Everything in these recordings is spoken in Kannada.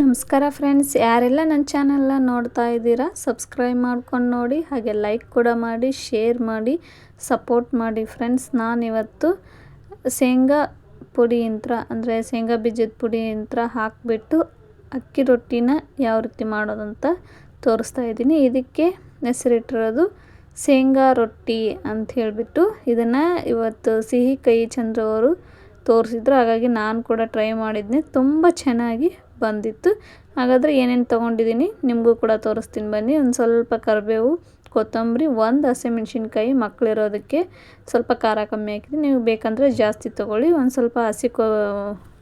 ನಮಸ್ಕಾರ ಫ್ರೆಂಡ್ಸ್ ಯಾರೆಲ್ಲ ನನ್ನ ಚಾನಲ್ನ ನೋಡ್ತಾ ಇದ್ದೀರಾ ಸಬ್ಸ್ಕ್ರೈಬ್ ಮಾಡ್ಕೊಂಡು ನೋಡಿ, ಹಾಗೆ ಲೈಕ್ ಕೂಡ ಮಾಡಿ ಶೇರ್ ಮಾಡಿ ಸಪೋರ್ಟ್ ಮಾಡಿ ಫ್ರೆಂಡ್ಸ್ ನಾನಿವತ್ತು ಶೇಂಗಾ ಪುಡಿ ಯಂತ್ರ, ಅಂದರೆ ಶೇಂಗಾ ಬೀಜದ ಪುಡಿ ಯಂತ್ರ ಹಾಕಿಬಿಟ್ಟು ಅಕ್ಕಿ ರೊಟ್ಟಿನ ಯಾವ ರೀತಿ ಮಾಡೋದಂತ ತೋರಿಸ್ತಾ ಇದ್ದೀನಿ. ಇದಕ್ಕೆ ಹೆಸರಿಟ್ಟಿರೋದು ಶೇಂಗಾ ರೊಟ್ಟಿ ಅಂತ ಹೇಳಿಬಿಟ್ಟು ಇದನ್ನು ಇವತ್ತು ಸಿಹಿ ಕೈ ಚಂದ್ರ ಅವರು ತೋರಿಸಿದ್ರು. ಹಾಗಾಗಿ ನಾನು ಕೂಡ ಟ್ರೈ ಮಾಡಿದ್ನಿ. ತುಂಬ ಚೆನ್ನಾಗಿ ಬಂದಿತ್ತು. ಹಾಗಾದರೆ ಏನೇನು ತೊಗೊಂಡಿದ್ದೀನಿ ನಿಮಗೂ ಕೂಡ ತೋರಿಸ್ತೀನಿ ಬನ್ನಿ. ಒಂದು ಸ್ವಲ್ಪ ಕರಿಬೇವು, ಕೊತ್ತಂಬರಿ, ಒಂದು ಹಸಿಮೆಣ್ಸಿನ್ಕಾಯಿ ಮಕ್ಕಳಿರೋದಕ್ಕೆ ಸ್ವಲ್ಪ ಖಾರ ಕಮ್ಮಿ ಹಾಕಿದ್ದೀನಿ ನೀವು ಬೇಕಂದರೆ ಜಾಸ್ತಿ ತೊಗೊಳ್ಳಿ. ಒಂದು ಸ್ವಲ್ಪ ಹಸಿ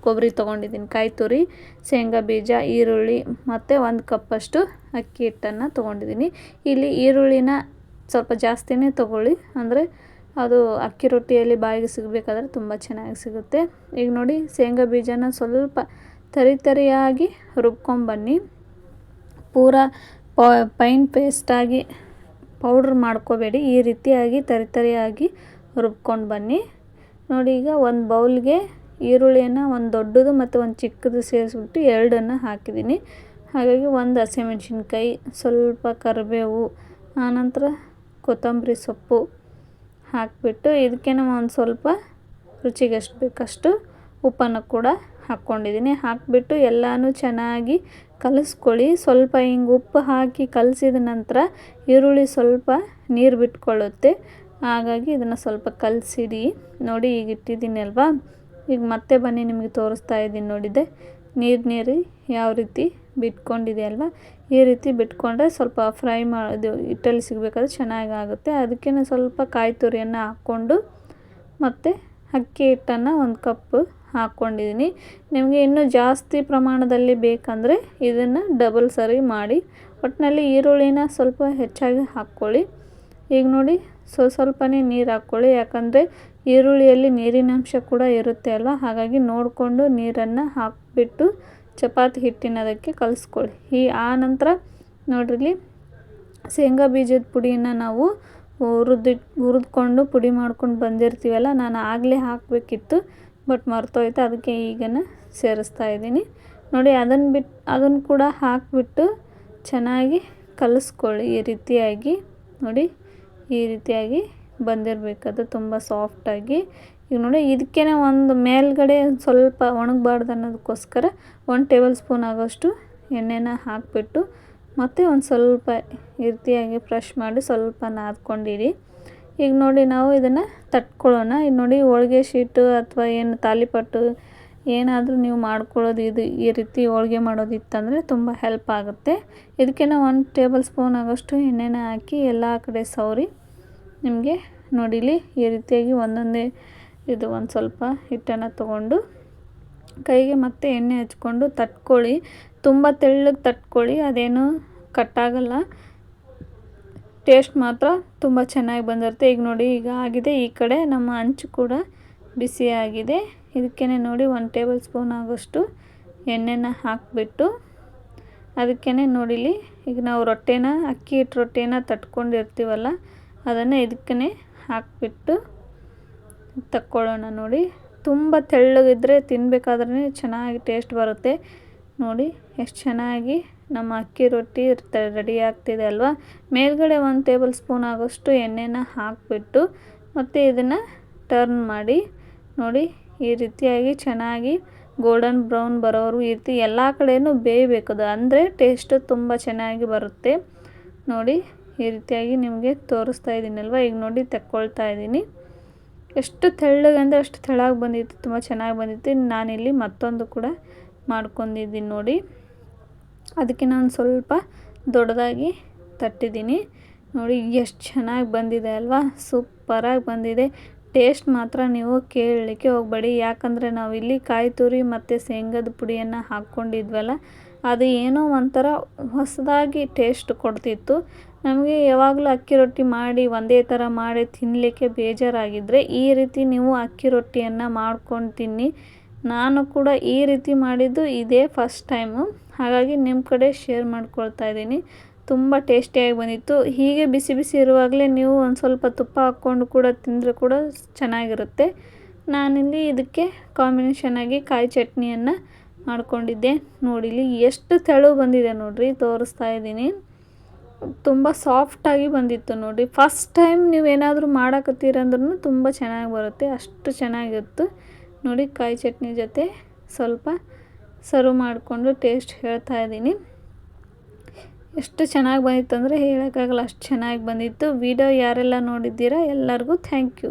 ಕೊಬ್ಬರಿ ತೊಗೊಂಡಿದ್ದೀನಿ ಕಾಯಿ ತುರಿ, ಶೇಂಗಾ ಬೀಜ, ಈರುಳ್ಳಿ ಮತ್ತು ಒಂದು ಕಪ್ಪಷ್ಟು ಅಕ್ಕಿ ಹಿಟ್ಟನ್ನು ತೊಗೊಂಡಿದ್ದೀನಿ ಇಲ್ಲಿ ಈರುಳ್ಳಿನ ಸ್ವಲ್ಪ ಜಾಸ್ತಿನೇ ತೊಗೊಳ್ಳಿ. ಅಂದರೆ ಅದು ಅಕ್ಕಿ ರೊಟ್ಟಿಯಲ್ಲಿ ಬಾಯಿಗೆ ಸಿಗಬೇಕಾದ್ರೆ ತುಂಬ ಚೆನ್ನಾಗಿ ಸಿಗುತ್ತೆ. ಈಗ ನೋಡಿ, ಶೇಂಗಾ ಬೀಜನ ಸ್ವಲ್ಪ ತರಿ ತರಿಯಾಗಿ ರುಬ್ಕೊಂಬನ್ನಿ. ಪೂರ ಪೈನ್ ಪೇಸ್ಟಾಗಿ ಪೌಡ್ರ್ ಮಾಡ್ಕೋಬೇಡಿ. ಈ ರೀತಿಯಾಗಿ ತರಿತರಿಯಾಗಿ ರುಬ್ಕೊಂಡು ಬನ್ನಿ ನೋಡಿ, ಈಗ ಒಂದು ಬೌಲ್ಗೆ ಈರುಳ್ಳಿಯನ್ನು ಒಂದು ದೊಡ್ಡದು ಮತ್ತು ಒಂದು ಚಿಕ್ಕದು ಸೇರಿಸ್ಬಿಟ್ಟು ಎರಡನ್ನು ಹಾಕಿದ್ದೀನಿ. ಹಾಗಾಗಿ ಒಂದು ಹಸಿಮೆಣ್ಸಿನ್ಕಾಯಿ, ಸ್ವಲ್ಪ ಕರಿಬೇವು ಆನಂತರ ಕೊತ್ತಂಬರಿ ಸೊಪ್ಪು ಹಾಕಿಬಿಟ್ಟು ಇದಕ್ಕೆ ಒಂದು ಸ್ವಲ್ಪ ರುಚಿಗೆ ಎಷ್ಟು ಬೇಕಷ್ಟು ಉಪ್ಪನ್ನು ಕೂಡ ಹಾಕ್ಕೊಂಡಿದ್ದೀನಿ ಹಾಕಿಬಿಟ್ಟು ಎಲ್ಲನೂ ಚೆನ್ನಾಗಿ ಕಲಸ್ಕೊಳ್ಳಿ. ಸ್ವಲ್ಪ ಹಿಂಗೆ ಉಪ್ಪು ಹಾಕಿ ಕಲಸಿದ ನಂತರ ಈರುಳ್ಳಿ ಸ್ವಲ್ಪ ನೀರು ಬಿಟ್ಕೊಳ್ಳುತ್ತೆ. ಹಾಗಾಗಿ ಇದನ್ನು ಸ್ವಲ್ಪ ಕಲಸಿಡಿ. ನೋಡಿ ಈಗ ಇಟ್ಟಿದ್ದೀನಿ ಅಲ್ವಾ? ಈಗ ಮತ್ತೆ ಬನ್ನಿ ನಿಮಗೆ ತೋರಿಸ್ತಾ ಇದ್ದೀನಿ ನೋಡಿದೆ ನೀರು ನೀರು ಯಾವ ರೀತಿ ಬಿಟ್ಕೊಂಡಿದೆ ಅಲ್ವಾ? ಈ ರೀತಿ ಬಿಟ್ಕೊಂಡ್ರೆ ಸ್ವಲ್ಪ ಫ್ರೈ ಮಾಡೋದು ಹಿಟ್ಟಲ್ಲಿ ಸಿಗಬೇಕಾದ್ರೆ ಚೆನ್ನಾಗಿ ಆಗುತ್ತೆ. ಅದಕ್ಕೆ ಸ್ವಲ್ಪ ಕಾಯಿ ತುರಿಯನ್ನು ಹಾಕ್ಕೊಂಡು ಮತ್ತು ಅಕ್ಕಿ ಹಿಟ್ಟನ್ನು ಒಂದು ಕಪ್ಪು ಹಾಕ್ಕೊಂಡಿದ್ದೀನಿ. ನಿಮಗೆ ಇನ್ನೂ ಜಾಸ್ತಿ ಪ್ರಮಾಣದಲ್ಲಿ ಬೇಕಂದರೆ ಇದನ್ನು ಡಬಲ್ ಸರಿ ಮಾಡಿ ಒಟ್ಟಿನಲ್ಲಿ ಈರುಳ್ಳಿನ ಸ್ವಲ್ಪ ಹೆಚ್ಚಾಗಿ ಹಾಕ್ಕೊಳ್ಳಿ. ಈಗ ನೋಡಿ, ಸೊ, ಸ್ವಲ್ಪನೇ ನೀರು ಹಾಕ್ಕೊಳ್ಳಿ. ಯಾಕಂದರೆ ಈರುಳ್ಳಿಯಲ್ಲಿ ನೀರಿನಂಶ ಕೂಡ ಇರುತ್ತೆ ಅಲ್ವ? ಹಾಗಾಗಿ ನೋಡಿಕೊಂಡು ನೀರನ್ನು ಹಾಕಿಬಿಟ್ಟು ಚಪಾತಿ ಹಿಟ್ಟಿನದಕ್ಕೆ ಕಲಿಸ್ಕೊಳ್ಳಿ. ಈ ಆ ನಂತರ ನೋಡ್ರಿ ಶೇಂಗಾ ಬೀಜದ ಪುಡಿಯನ್ನು ನಾವು ಹುರಿದಿಟ್ಟು ಹುರಿದ್ಕೊಂಡು ಪುಡಿ ಮಾಡ್ಕೊಂಡು ಬಂದಿರ್ತೀವಲ್ಲ, ನಾನು ಆಗಲೇ ಹಾಕಬೇಕಿತ್ತು. ಬಟ್ ಮರ್ತೋಯ್ತು, ಅದಕ್ಕೆ ಈಗನ ಸೇರಿಸ್ತಾ ಇದ್ದೀನಿ. ನೋಡಿ ಅದನ್ನು ಬಿಟ್ಟು ಅದನ್ನು ಕೂಡ ಹಾಕಿಬಿಟ್ಟು ಚೆನ್ನಾಗಿ ಕಲಿಸ್ಕೊಳ್ಳಿ. ಈ ರೀತಿಯಾಗಿ, ನೋಡಿ, ಈ ರೀತಿಯಾಗಿ ಬಂದಿರಬೇಕದು ತುಂಬ ಸಾಫ್ಟಾಗಿ ಈಗ ನೋಡಿ ಇದಕ್ಕೇ ಒಂದು ಮೇಲ್ಗಡೆ ಸ್ವಲ್ಪ ಒಣಗಬಾರ್ದು ಅನ್ನೋದಕ್ಕೋಸ್ಕರ ಒಂದು ಟೇಬಲ್ ಸ್ಪೂನ್ ಆಗೋಷ್ಟು ಎಣ್ಣೆನ ಹಾಕಿಬಿಟ್ಟು ಮತ್ತು ಒಂದು ಸ್ವಲ್ಪ ಈ ರೀತಿಯಾಗಿ ಫ್ರೆಶ್ ಮಾಡಿ ಸ್ವಲ್ಪ ನಾದ್ಕೊಂಡಿರಿ ಈಗ ನೋಡಿ ನಾವು ಇದನ್ನು ತಟ್ಕೊಳ್ಳೋಣ. ಈಗ ನೋಡಿ ಹೋಳ್ಗೆ ಶೀಟು ಅಥವಾ ಏನು ತಾಲಿಪಟ್ಟು ಏನಾದರೂ ನೀವು ಮಾಡ್ಕೊಳ್ಳೋದು ಇದು ಈ ರೀತಿ ಹೋಳ್ಗೆ ಮಾಡೋದಿತ್ತಂದರೆ ತುಂಬ ಹೆಲ್ಪ್ ಆಗುತ್ತೆ. ಇದಕ್ಕೆ ನಾವು ಒಂದು ಟೇಬಲ್ ಸ್ಪೂನ್ ಆಗೋಷ್ಟು ಎಣ್ಣೆನ ಹಾಕಿ ಎಲ್ಲ ಕಡೆ ಸವರಿ. ನಿಮಗೆ ನೋಡಿಲಿ ಈ ರೀತಿಯಾಗಿ ಒಂದೊಂದೇ ಇದು ಒಂದು ಸ್ವಲ್ಪ ಹಿಟ್ಟನ್ನು ತೊಗೊಂಡು ಕೈಗೆ ಮತ್ತೆ ಎಣ್ಣೆ ಹಚ್ಕೊಂಡು ತಟ್ಕೊಳ್ಳಿ. ತುಂಬ ತೆಳ್ಳಗೆ ತಟ್ಕೊಳ್ಳಿ. ಅದೇನು ಕಟ್ಟಾಗಲ್ಲ ಟೇಸ್ಟ್ ಮಾತ್ರ ತುಂಬ ಚೆನ್ನಾಗಿ ಬಂದಿರುತ್ತೆ. ಈಗ ನೋಡಿ, ಈಗ ಆಗಿದೆ. ಈ ಕಡೆ ನಮ್ಮ ಅಂಚು ಕೂಡ ಬಿಸಿಯಾಗಿದೆ ಇದಕ್ಕೇ ನೋಡಿ ಒಂದು ಟೇಬಲ್ ಸ್ಪೂನ್ ಆಗೋಷ್ಟು ಎಣ್ಣೆನ ಹಾಕಿಬಿಟ್ಟು ಅದಕ್ಕೇ ನೋಡಿಲಿ ಈಗ ನಾವು ರೊಟ್ಟೆನ, ಅಕ್ಕಿ ಹಿಟ್ಟು ರೊಟ್ಟೆನ ತಟ್ಕೊಂಡಿರ್ತೀವಲ್ಲ, ಅದನ್ನು ಇದಕ್ಕೇ ಹಾಕಿಬಿಟ್ಟು ತಕ್ಕೊಳ್ಳೋಣ ನೋಡಿ. ತುಂಬ ತೆಳ್ಳಗಿದ್ರೆ ತಿನ್ನಬೇಕಾದ್ರೆ ಚೆನ್ನಾಗಿ ಟೇಸ್ಟ್ ಬರುತ್ತೆ. ನೋಡಿ, ಎಷ್ಟು ಚೆನ್ನಾಗಿ ನಮ್ಮ ಅಕ್ಕಿ ರೊಟ್ಟಿ ರೆಡಿ ಆಗ್ತಿದೆ ಅಲ್ವಾ? ಮೇಲ್ಗಡೆ ಒಂದು ಟೇಬಲ್ ಸ್ಪೂನ್ ಆಗೋಷ್ಟು ಎಣ್ಣೆನ ಹಾಕಿಬಿಟ್ಟು ಮತ್ತು ಇದನ್ನು ಟರ್ನ್ ಮಾಡಿ, ನೋಡಿ ಈ ರೀತಿಯಾಗಿ ಚೆನ್ನಾಗಿ ಗೋಲ್ಡನ್ ಬ್ರೌನ್ ಬರೋರು ಈ ರೀತಿ ಎಲ್ಲ ಕಡೆಯೂ ಬೇಯಬೇಕದು ಅಂದರೆ ಟೇಸ್ಟು ತುಂಬ ಚೆನ್ನಾಗಿ ಬರುತ್ತೆ. ನೋಡಿ ಈ ರೀತಿಯಾಗಿ ನಿಮಗೆ ತೋರಿಸ್ತಾ ಇದ್ದೀನಲ್ವ ಈಗ ನೋಡಿ ತಕ್ಕೊಳ್ತಾ ಇದ್ದೀನಿ. ಎಷ್ಟು ತೆಳ್ಳಗಂದರೆ ಅಷ್ಟು ತೆಳ್ಳಾಗಿ ಬಂದಿತ್ತು, ತುಂಬ ಚೆನ್ನಾಗಿ ಬಂದಿತ್ತು. ನಾನಿಲ್ಲಿ ಮತ್ತೊಂದು ಕೂಡ ಮಾಡ್ಕೊಂಡಿದ್ದೀನಿ ನೋಡಿ. ಅದಕ್ಕೆ ನಾನು ಸ್ವಲ್ಪ ದೊಡ್ಡದಾಗಿ ತಟ್ಟಿದ್ದೀನಿ. ನೋಡಿ, ಎಷ್ಟು ಚೆನ್ನಾಗಿ ಬಂದಿದೆ ಅಲ್ವಾ? ಸೂಪರಾಗಿ ಬಂದಿದೆ. ಟೇಸ್ಟ್ ಮಾತ್ರ ನೀವು ಕೇಳಲಿಕ್ಕೆ ಹೋಗಬೇಡಿ. ಯಾಕಂದರೆ ನಾವಿಲ್ಲಿ ಕಾಯಿ ತುರಿ ಮತ್ತು ಶೇಂಗದ ಪುಡಿಯನ್ನು ಹಾಕ್ಕೊಂಡಿದ್ವಲ್ಲ, ಅದು ಏನೋ ಒಂಥರ ಹೊಸದಾಗಿ ಟೇಸ್ಟ್ ಕೊಡ್ತಿತ್ತು. ನಮಗೆ ಯಾವಾಗಲೂ ಅಕ್ಕಿ ರೊಟ್ಟಿ ಮಾಡಿ, ಒಂದೇ ಥರ ಮಾಡಿ ತಿನ್ನಲಿಕ್ಕೆ ಬೇಜಾರಾಗಿದ್ದರೆ ಈ ರೀತಿ ನೀವು ಅಕ್ಕಿ ರೊಟ್ಟಿಯನ್ನು ಮಾಡ್ಕೊಂಡು ತಿನ್ನಿ. ನಾನು ಕೂಡ ಈ ರೀತಿ ಮಾಡಿದ್ದು ಇದೇ ಫಸ್ಟ್ ಟೈಮು ಹಾಗಾಗಿ ನಿಮ್ಮ ಕಡೆ ಶೇರ್ ಮಾಡ್ಕೊಳ್ತಾ ಇದ್ದೀನಿ. ತುಂಬ ಟೇಸ್ಟಿಯಾಗಿ ಬಂದಿತ್ತು. ಹೀಗೆ ಬಿಸಿ ಬಿಸಿ ಇರುವಾಗಲೇ ನೀವು ಒಂದು ಸ್ವಲ್ಪ ತುಪ್ಪ ಹಾಕ್ಕೊಂಡು ಕೂಡ ತಿಂದರೆ ಕೂಡ ಚೆನ್ನಾಗಿರುತ್ತೆ. ನಾನಿಲ್ಲಿ ಇದಕ್ಕೆ ಕಾಂಬಿನೇಷನಾಗಿ ಕಾಯಿ ಚಟ್ನಿಯನ್ನು ಮಾಡ್ಕೊಂಡಿದ್ದೆ. ನೋಡಿಲಿ ಎಷ್ಟು ತೆಳು ಬಂದಿದೆ ನೋಡಿರಿ, ತೋರಿಸ್ತಾ ಇದ್ದೀನಿ. ತುಂಬ ಸಾಫ್ಟಾಗಿ ಬಂದಿತ್ತು ನೋಡಿ ಫಸ್ಟ್ ಟೈಮ್ ನೀವೇನಾದರೂ ಮಾಡಾಕತ್ತೀರಂದ್ರೂ ತುಂಬ ಚೆನ್ನಾಗಿ ಬರುತ್ತೆ. ಅಷ್ಟು ಚೆನ್ನಾಗಿತ್ತು. ನೋಡಿ ಕಾಯಿ ಚಟ್ನಿ ಜೊತೆ ಸ್ವಲ್ಪ ಸರ್ವ್ ಮಾಡಿಕೊಂಡು ಟೇಸ್ಟ್ ಹೇಳ್ತಾ ಇದ್ದೀನಿ. ಎಷ್ಟು ಚೆನ್ನಾಗಿ ಬಂದಿತ್ತು ಅಂದರೆ ಹೇಳೋಕ್ಕಾಗಲ್ಲ, ಅಷ್ಟು ಚೆನ್ನಾಗಿ ಬಂದಿತ್ತು. ವಿಡಿಯೋ ಯಾರೆಲ್ಲ ನೋಡಿದ್ದೀರಾ ಎಲ್ಲರಿಗೂ ಥ್ಯಾಂಕ್ ಯು